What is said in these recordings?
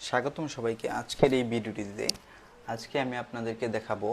স্বাগতম সবাইকে আজকের এই ভিডিওটিতে। আজকে আমি আপনাদেরকে দেখাবো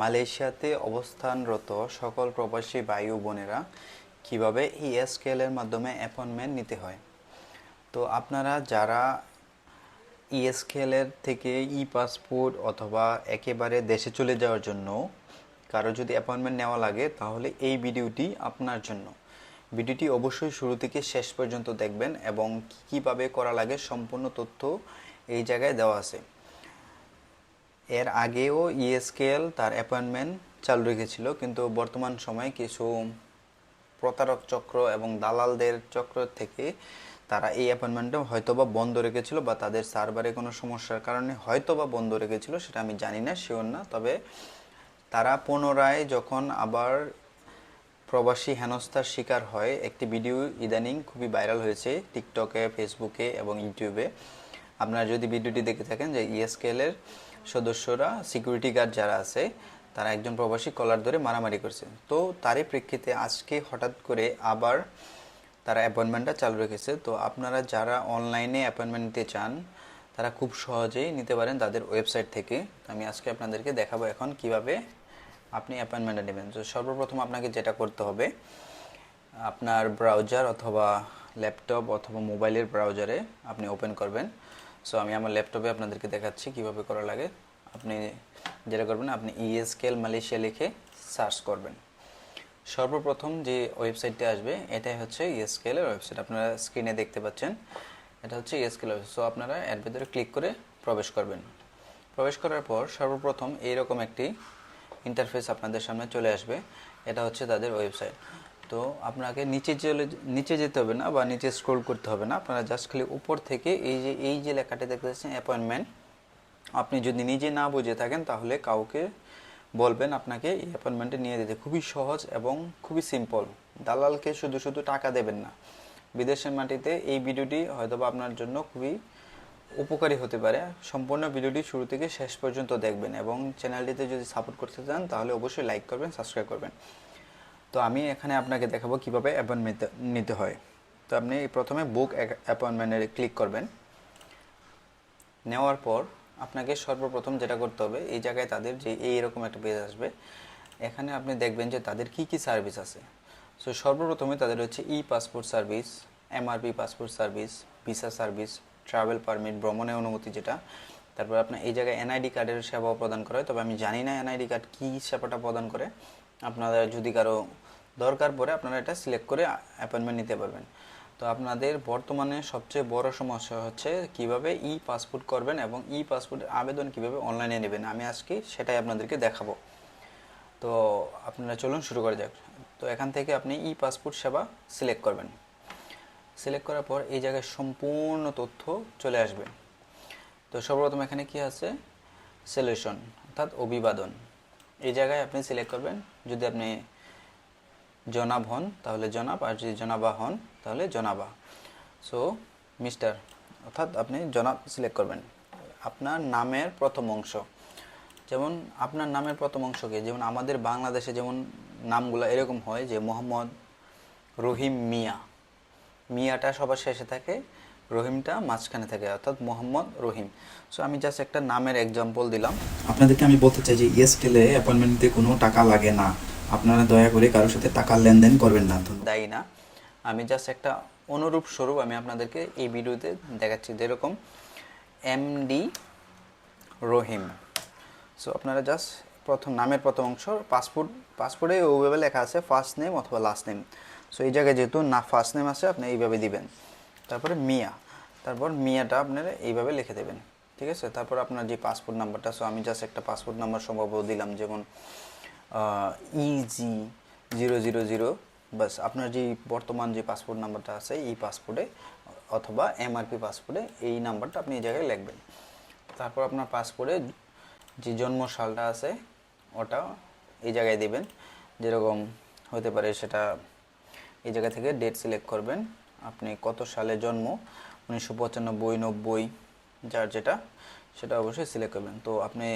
মালয়েশিয়াতে অবস্থানরত সকল প্রবাসী ভাই ও বোনেরা কীভাবে ইএসকেএল এর মাধ্যমে অ্যাপয়েন্টমেন্ট নিতে হয়। তো আপনারা যারা ইএসকেএল এর থেকে ই পাসপোর্ট অথবা একেবারে দেশে চলে যাওয়ার জন্য কারও যদি অ্যাপয়েন্টমেন্ট নেওয়া লাগে, তাহলে এই ভিডিওটি আপনার জন্য। ভিডিওটি অবশ্যই শুরু থেকে শেষ পর্যন্ত দেখবেন এবং কী কীভাবে করা লাগে সম্পূর্ণ তথ্য এই জায়গায় দেওয়া আছে। এর আগেও ইএসকেএল তার অ্যাপয়েন্টমেন্ট চালু রেখেছিল, কিন্তু বর্তমান সময়ে কিছু প্রতারক চক্র এবং দালালদের চক্র থেকে তারা এই অ্যাপয়েন্টমেন্টটা হয়তোবা বন্ধ রেখেছিল বা তাদের সার্ভারে কোনো সমস্যার কারণে হয়তোবা বন্ধ রেখেছিল, সেটা আমি জানি না শিওর না। তবে তারা পুনরায় যখন আবার প্রবাসী হেনস্থার শিকার হয় একটি ভিডিও ইদানিং খুবই ভাইরাল হয়েছে টিকটকে, ফেসবুকে এবং ইউটিউবে। আপনারা যদি ভিডিওটি দেখে থাকেন যে ইএসকেএল এর সদস্যরা, সিকিউরিটি গার্ড যারা আছে, তারা একজন প্রবাসী কলার ধরে মারামারি করছে। তো তারই প্রেক্ষিতে আজকে হঠাৎ করে আবার তারা অ্যাপয়েন্টমেন্টটা চালু রেখেছে। তো আপনারা যারা অনলাইনে অ্যাপয়েন্টমেন্ট নিতে চান, তারা খুব সহজেই নিতে পারেন তাদের ওয়েবসাইট থেকে। আমি আজকে আপনাদেরকে দেখাবো এখন কীভাবে আপনি অ্যাপয়েন্টমেন্টটা নেবেন। তো সর্বপ্রথম আপনাকে যেটা করতে হবে, আপনার ব্রাউজার অথবা ল্যাপটপ অথবা মোবাইলের ব্রাউজারে আপনি ওপেন করবেন। সো আমি আমার ল্যাপটপে আপনাদেরকে দেখাচ্ছি কীভাবে করা লাগে। আপনি যেটা করবেন, আপনি E ইএসকেল মালয়েশিয়া লিখে সার্চ করবেন। সর্বপ্রথম যে ওয়েবসাইটটি আসবে, এটাই হচ্ছে ইএসকেল এর ওয়েবসাইট আপনারা স্ক্রিনে দেখতে পাচ্ছেন, এটা হচ্ছে ইএসকেল সো আপনারা এর ভেতরে ক্লিক করে প্রবেশ করবেন। প্রবেশ করার পর সর্বপ্রথম এইরকম একটি ইন্টারফেস আপনাদের সামনে চলে আসবে। এটা হচ্ছে তাদের ওয়েবসাইট তো আপনাকে নিচে চলে নিচে যেতে হবে না বা নিচে স্ক্রোল করতে হবে না। আপনারা জাস্ট খালি উপর থেকে এই যে এই যে লেখাটি দেখতে পাচ্ছেন অ্যাপয়েন্টমেন্ট আপনি যদি নিজে না বুঝে থাকেন, তাহলে কাউকে বলবেন আপনাকে এই অ্যাপয়েন্টমেন্টে নিয়ে দিতে খুবই সহজ এবং খুবই সিম্পল দালালকে শুধু শুধু টাকা দেবেন না। বিদেশের মাটিতে এই ভিডিওটি হয়তোবা আপনার জন্য খুবই উপকারী হতে পারে। সম্পূর্ণ ভিডিওটি শুরু থেকে শেষ পর্যন্ত দেখবেন এবং চ্যানেলটিতে যদি সাপোর্ট করতে চান, তাহলে অবশ্যই লাইক করবেন, সাবস্ক্রাইব করবেন। তো আমি এখানে আপনাকে দেখাবো কীভাবে অ্যাপয়েন্টমেন্ট নিতে হয়। তো আপনি প্রথমে বুক অ্যাপয়েন্টমেন্টে ক্লিক করবেন। নেওয়ার পর আপনাকে সর্বপ্রথম যেটা করতে হবে, এই জায়গায় তাদের যে এইরকম একটা পেজ আসবে, এখানে আপনি দেখবেন যে তাদের কি কি সার্ভিস আছে। সো সর্বপ্রথমে তাদের হচ্ছে e passport service MRP passport service, visa service travel permit ভ্রমণের অনুমতি যেটা, তারপর আপনার এই জায়গায় এনআইডি কার্ডের সেবাও প্রদান করে। তবে আমি জানি না এনআইডি কার্ড কী সেবাটা প্রদান করে। আপনাদের যদি কারও দরকার পড়ে, আপনারা এটা সিলেক্ট করে অ্যাপয়েন্টমেন্ট নিতে পারবেন। তো আপনাদের বর্তমানে সবচেয়ে বড় সমস্যা হচ্ছে কীভাবে ই পাসপোর্ট করবেন এবং ই পাসপোর্টের আবেদন কীভাবে অনলাইনে নেবেন। আমি আজকে সেটাই আপনাদেরকে দেখাবো। তো আপনারা চলুন শুরু করা যাক। তো এখান থেকে আপনি ই পাসপোর্ট সেবা সিলেক্ট করবেন। সিলেক্ট করার পর এই জায়গায় সম্পূর্ণ তথ্য চলে আসবে। তো সর্বপ্রথম এখানে কি আছে? সলিউশন অর্থাৎ অভিবাদন। এই জায়গায় আপনি সিলেক্ট করবেন। যদি আপনি জনাব হন, তাহলে জনাব, আর যদি জনাবা হন, তাহলে জনাবা। সো মিস্টার অর্থাৎ আপনি জনাব সিলেক্ট করবেন। আপনার নামের প্রথম অংশ। যেমন আপনার নামের প্রথম অংশকে, যেমন আমাদের বাংলাদেশে যেমন নামগুলো এরকম হয় যে মোহাম্মদ রহিম মিয়া। মিয়াটা সবার শেষে থাকে, রহিমটা মাঝখানে থাকে, অর্থাৎ মোহাম্মদ রহিম। সো আমি জাস্ট একটা নামের এক্সাম্পল দিলাম। আপনাদেরকে আমি বলতে চাই যে ইএসকেলে অ্যাপয়েন্টমেন্ট নিতে কোনো টাকা লাগে না। আপনারা দয়া করে কারোর সাথে টাকার লেনদেন করবেন না। দায়ী না। আমি জাস্ট একটা অনুরূপ স্বরূপ আমি আপনাদেরকে এই ভিডিওতে দেখাচ্ছি যেরকম এমডি রহিম। সো আপনারা জাস্ট প্রথম, নামের প্রথম অংশ পাসপোর্ট পাসপোর্টে ওইভাবে লেখা আছে ফার্স্ট নেম অথবা লাস্ট নেম সো এই জায়গায় যেহেতু না ফার্স্ট নেম আছে, আপনি এইভাবে দিবেন। তারপরে মিয়া। তারপর মিয়াটা আপনারা এইভাবে লিখে দেবেন। ঠিক আছে? তারপর আপনার যে পাসপোর্ট নাম্বারটা সো আমি জাস্ট একটা পাসপোর্ট নাম্বার সম্ভবত দিলাম, যেমন ইজি জিরো জিরো জিরো বাস, আপনার যে বর্তমান যে পাসপোর্ট নাম্বারটা আছে, এই পাসপোর্টে অথবা এমআরপি পাসপোর্টে এই নাম্বারটা আপনি এই জায়গায় লিখবেন। তারপর আপনার পাসপোর্টে যে জন্ম সালটা আছে, ওটা এই জায়গায় দেবেন। যেরকম হতে পারে সেটা এই জায়গা থেকে ডেট সিলেক্ট করবেন। আপনি কত সালে জন্ম? উনিশশো পঁচানব্বই নব্বই, যার যেটা, সেটা অবশ্যই সিলেক্ট করবেন। তো আপনি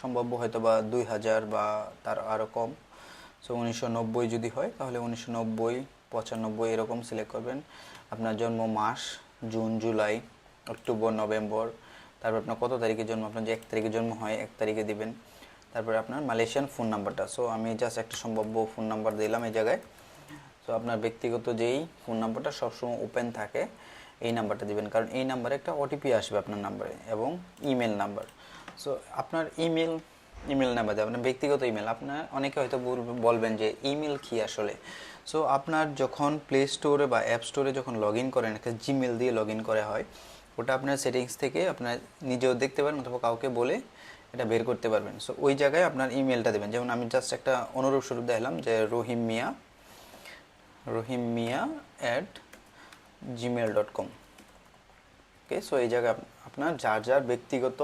সম্ভাব্য হয়তো বা দুই হাজার বা তার আরও কম। সো উনিশশো নব্বই যদি হয়, তাহলে উনিশশো নব্বই, পঁচানব্বই এরকম সিলেক্ট করবেন। আপনার জন্ম মাস, জুন, জুলাই, অক্টোবর, নভেম্বর। তারপর আপনার কত তারিখে জন্ম? আপনার যে এক তারিখে জন্ম হয়, এক তারিখে দিবেন। তারপরে আপনার মালয়েশিয়ান ফোন নাম্বারটা সো আমি জাস্ট একটা সম্ভাব্য ফোন নাম্বার দিলাম এই জায়গায়। সো আপনার ব্যক্তিগত যেই ফোন নাম্বারটা সবসময় ওপেন থাকে, এই নাম্বারটা দিবেন। কারণ এই নাম্বারে একটা ওটিপি আসবে আপনার নাম্বারে এবং ইমেল নাম্বার সো আপনার ইমেল ইমেল নাম্বার দেবেন আপনার ব্যক্তিগত ইমেল আপনার অনেকে হয়তো বলবে- বলবেন যে ইমেল কি আসলে? সো আপনার যখন প্লে স্টোরে বা অ্যাপ স্টোরে যখন লগ ইন করেন, একটা জিমেল দিয়ে লগ ইন করা হয়, ওটা আপনার সেটিংস থেকে আপনার নিজেও দেখতে পারেন অথবা কাউকে বলে এটা বের করতে পারবেন। সো ওই জায়গায় আপনার ইমেলটা দেবেন। যেমন আমি জাস্ট একটা অনুরূপ স্বরূপ দেখালাম যে Rahim Miah Rahim Miah at Gmail dot com okay so এই জায়গায় আপনার যার যার ব্যক্তিগত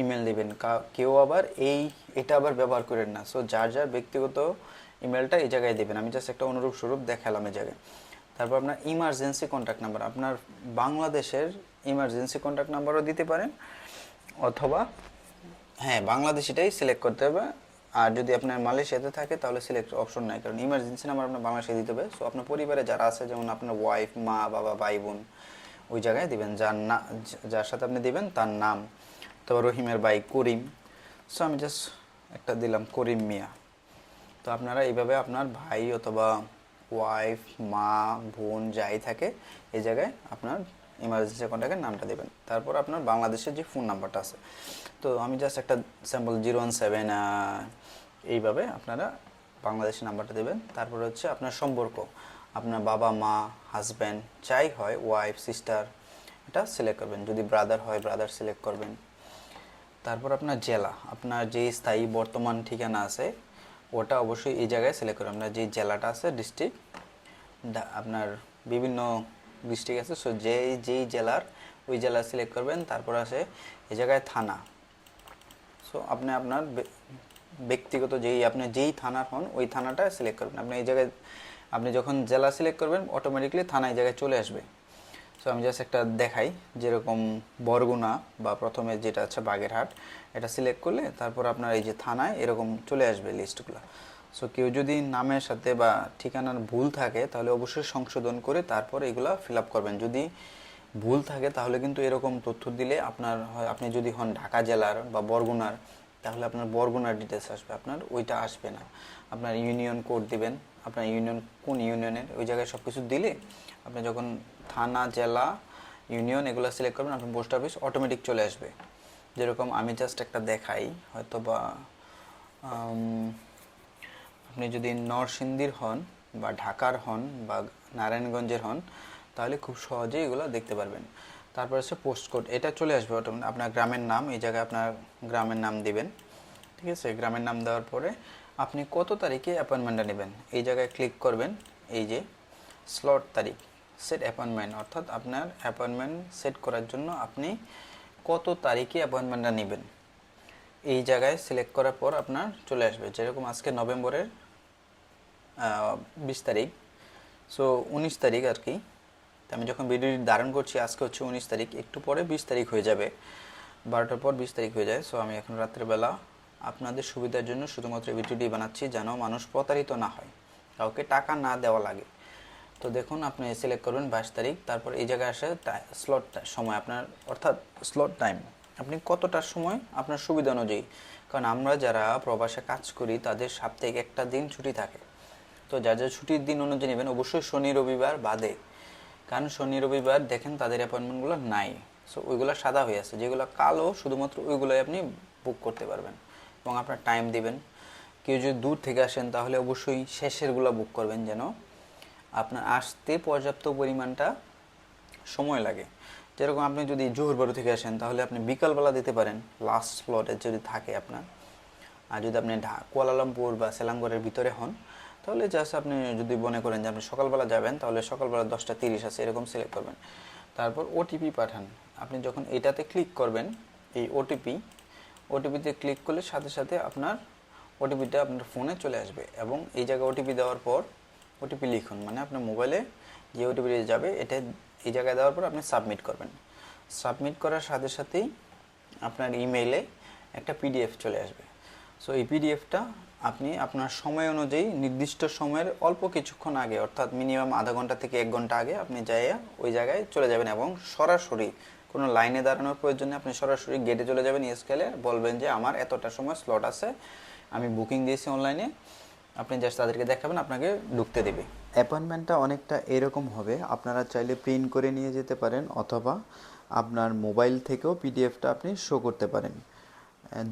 ইমেল দেবেন কেউ আবার এই, এটা আবার ব্যবহার করেন না। সো যার যার ব্যক্তিগত ইমেলটা এই জায়গায় দেবেন। আমি জাস্ট একটা অনুরূপ স্বরূপ দেখালাম এই জায়গায়। তারপর আপনার ইমার্জেন্সি কন্ট্যাক্ট নাম্বার আপনার বাংলাদেশের ইমার্জেন্সি কন্ট্যাক্ট নাম্বারও দিতে পারেন, অথবা হ্যাঁ বাংলাদেশিটাই সিলেক্ট করতে হবে। আর যদি আপনার মালয়েশিয়াতে থাকে, তাহলে সিলেক্ট অপশন নাই, কারণ ইমার্জেন্সি নাম্বার আপনার বাংলাদেশে দিতে হবে। সো আপনার পরিবারে যারা আছে, যেমন আপনার ওয়াইফ মা, বাবা ভাই বোন ওই জায়গায় দিবেন। যার না, যার সাথে আপনি দিবেন, তার নাম। তারপর রহিমের ভাই করিম। সো আমি জাস্ট একটা দিলাম, করিম মিয়া। তো আপনারা এইভাবে আপনার ভাই অথবা ওয়াইফ মা, বোন, যাই থাকে, এই জায়গায় আপনার ইমার্জেন্সি কন্ট্যাক্টের নামটা দেবেন। তারপর আপনার বাংলাদেশের যে ফোন নাম্বারটা আছে। তো আমি জাস্ট একটা স্যাম্পল জিরো ওয়ান সেভেন এইভাবে আপনারা বাংলাদেশের নাম্বারটা দেবেন। তারপর হচ্ছে আপনার সম্পর্ক, আপনার বাবা, মা হাজব্যান্ড যাই হয় ওয়াইফ সিস্টার এটা সিলেক্ট করবেন। যদি ব্রাদার হয় ব্রাদার সিলেক্ট করবেন। তারপর আপনার জেলা, আপনার যে স্থায়ী বর্তমান ঠিকানা আছে, ওটা অবশ্যই এই জায়গায় সিলেক্ট করবেন। আপনার যে জেলাটা আছে ডিস্ট্রিক্ট আপনার বিভিন্ন ডিস্ট্রিক্ট আছে সো যেই যেই জেলার, ওই জেলা সিলেক্ট করবেন, তারপর আছে এই জায়গায় থানা। সো আপনি আপনার ব্যক্তিগত যেই, আপনি যেই থানার হন, ওই থানাটা সিলেক্ট করবেন। আপনি এই জায়গায়, আপনি যখন জেলা সিলেক্ট করবেন অটোমেটিকলি থানা এই জায়গায় চলে আসবে। সো আমি জাস্ট একটা দেখাই, যেরকম বরগুনা বা প্রথমে যেটা আছে বাগেরহাট, এটা সিলেক্ট করলে তারপর আপনার এই যে থানায় এরকম চলে আসবে লিস্টগুলো সো কেউ যদি নামের সাথে বা ঠিকানার ভুল থাকে, তাহলে অবশ্যই সংশোধন করে তারপর এগুলো ফিল আপ করবেন। যদি ভুল থাকে, তাহলে কিন্তু এরকম তথ্য দিলে আপনার আপনি যদি হন ঢাকা জেলার বা বরগুনার, তাহলে আপনার বরগুনার ডিটেলস আসবে, আপনার ওইটা আসবে না। আপনার ইউনিয়ন কোড দিবেন, আপনার ইউনিয়ন কোন ইউনিয়নের ওই জায়গায় সব কিছু দিলে আপনি যখন থানা, জেলা ইউনিয়ন এগুলো সিলেক্ট করবেন, আপনার পোস্ট অফিস অটোমেটিক চলে আসবে। যেরকম আমি জাস্ট একটা দেখাই হয়তো বা আপনি যদি নরসিংদীর হন বা ঢাকার হন বা নারায়ণগঞ্জের হন, তাহলে খুব সহজেই এগুলো দেখতে পারবেন। তারপর হচ্ছে পোস্ট কোড এটা চলে আসবে। আপনার গ্রামের নাম, এই জায়গায় আপনার গ্রামের নাম দিবেন, ঠিক আছে? গ্রামের নাম দেওয়ার পরে আপনি কত তারিখে অ্যাপয়েন্টমেন্টটা নেবেন? এই জায়গায় ক্লিক করবেন, এই যে স্লট তারিখ সেট অ্যাপয়েন্টমেন্ট অর্থাৎ আপনার অ্যাপয়েন্টমেন্ট সেট করার জন্য আপনি কত তারিখে অ্যাপয়েন্টমেন্টটা নেবেন? এই জায়গায় সিলেক্ট করার পর আপনার চলে আসবে। যেরকম আজকে নভেম্বরের বিশ তারিখ। সো উনিশ তারিখ আর কি। আমি যখন ভিডিওটি ধারণ করছি, আজকে হচ্ছে উনিশ তারিখ। একটু পরে বিশ তারিখ হয়ে যাবে। বারোটার পর বিশ তারিখ হয়ে যায়। সো আমি এখন রাত্রেবেলা আপনাদের সুবিধার জন্য শুধুমাত্র ভিডিওটি বানাচ্ছি, যেন মানুষ প্রতারিত না হয়। কাউকে টাকা না দেওয়া লাগে। তো দেখুন, আপনি সিলেক্ট করবেন বাইশ তারিখ। তারপর এই জায়গায় আসে স্লট সময় আপনার, অর্থাৎ স্লট টাইম আপনি কতটার সময় আপনার সুবিধা অনুযায়ী? কারণ আমরা যারা প্রবাসে কাজ করি, তাদের সাপ্তাহিক একটা দিন ছুটি থাকে। তো যা যা ছুটির দিন অনুযায়ী নেবেন, অবশ্যই শনি, রবিবার বাদে। কারণ শনি, রবিবার দেখেন তাদের অ্যাপয়েন্টমেন্টগুলো নাই। সো ওইগুলো সাদা হয়ে আছে। যেগুলো কালো, শুধুমাত্র ওইগুলোই আপনি বুক করতে পারবেন এবং আপনার টাইম দিবেন। কেউ যদি দূর থেকে আসেন, তাহলে অবশ্যই শেষেরগুলো বুক করবেন যেন আপনার আসতে পর্যাপ্ত পরিমাণটা সময় লাগে। যেরকম আপনি যদি জোহর বারু থেকে আসেন, তাহলে আপনি বিকালবেলা দিতে পারেন লাস্ট স্লটে যদি থাকে আপনার। আর যদি আপনি ঢা কুয়ালালামপুর বা সেলাঙ্গরের ভিতরে হন তাহলে জাস্ট আপনি যদি মনে করেন যে আপনি সকালবেলা যাবেন, তাহলে সকালবেলা দশটা তিরিশ আছে, এরকম সিলেক্ট করবেন। তারপর ওটিপি পাঠান। আপনি যখন এটাতে ক্লিক করবেন, এই ওটিপি ওটিপিতে ক্লিক করলে সাথে সাথে আপনার ওটিপিটা আপনার ফোনে চলে আসবে এবং এই জায়গায় ওটিপি দেওয়ার পর ওটিপি লিখুন। মানে আপনার মোবাইলে যে ওটিপি যাবে, এটা এই জায়গায় দেওয়ার পর আপনি সাবমিট করবেন। সাবমিট করার সাথে সাথেই আপনার ইমেইলে একটা পিডিএফ চলে আসবে। সো এই পিডিএফটা আপনি আপনার সময় অনুযায়ী নির্দিষ্ট সময়ের অল্প কিছুক্ষণ আগে, অর্থাৎ মিনিমাম আধা ঘণ্টা থেকে এক ঘণ্টা আগে আপনি যাইয়া ওই জায়গায় চলে যাবেন এবং সরাসরি কোনো লাইনে দাঁড়ানোর প্রয়োজনে আপনি সরাসরি গেটে চলে যাবেন স্কেলে বলবেন যে আমার এতটা সময় স্লট আছে, আমি বুকিং দিয়েছি অনলাইনে আপনি জাস্ট তাদেরকে দেখাবেন, আপনাকে ঢুকতে দেবে। অ্যাপয়েন্টমেন্টটা অনেকটা এরকম হবে। আপনারা চাইলে প্রিন্ট করে নিয়ে যেতে পারেন, অথবা আপনার মোবাইল থেকেও পিডিএফটা আপনি শো করতে পারেন।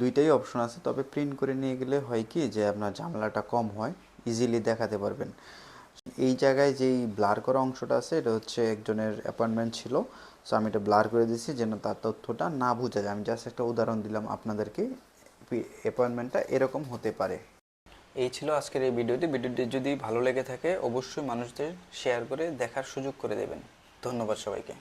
দুইটাই অপশন আছে। তবে প্রিন্ট করে নিয়ে গেলে হয় কি যে আপনার ঝামেলাটা কম হয় ইজিলি দেখাতে পারবেন। এই জায়গায় যেই ব্লার করা অংশটা আছে, এটা হচ্ছে একজনের অ্যাপয়েন্টমেন্ট ছিল। সো আমি এটা ব্লার করে দিয়েছি যেন তার তথ্যটা না বোঝা যায়। আমি জাস্ট একটা উদাহরণ দিলাম আপনাদেরকে। অ্যাপয়েন্টমেন্টটা এরকম হতে পারে। এই ছিল আজকের এই ভিডিওটি। ভিডিওটি যদি ভালো লেগে থাকে, অবশ্যই মানুষদের শেয়ার করে দেখার সুযোগ করে দেবেন। ধন্যবাদ সবাইকে।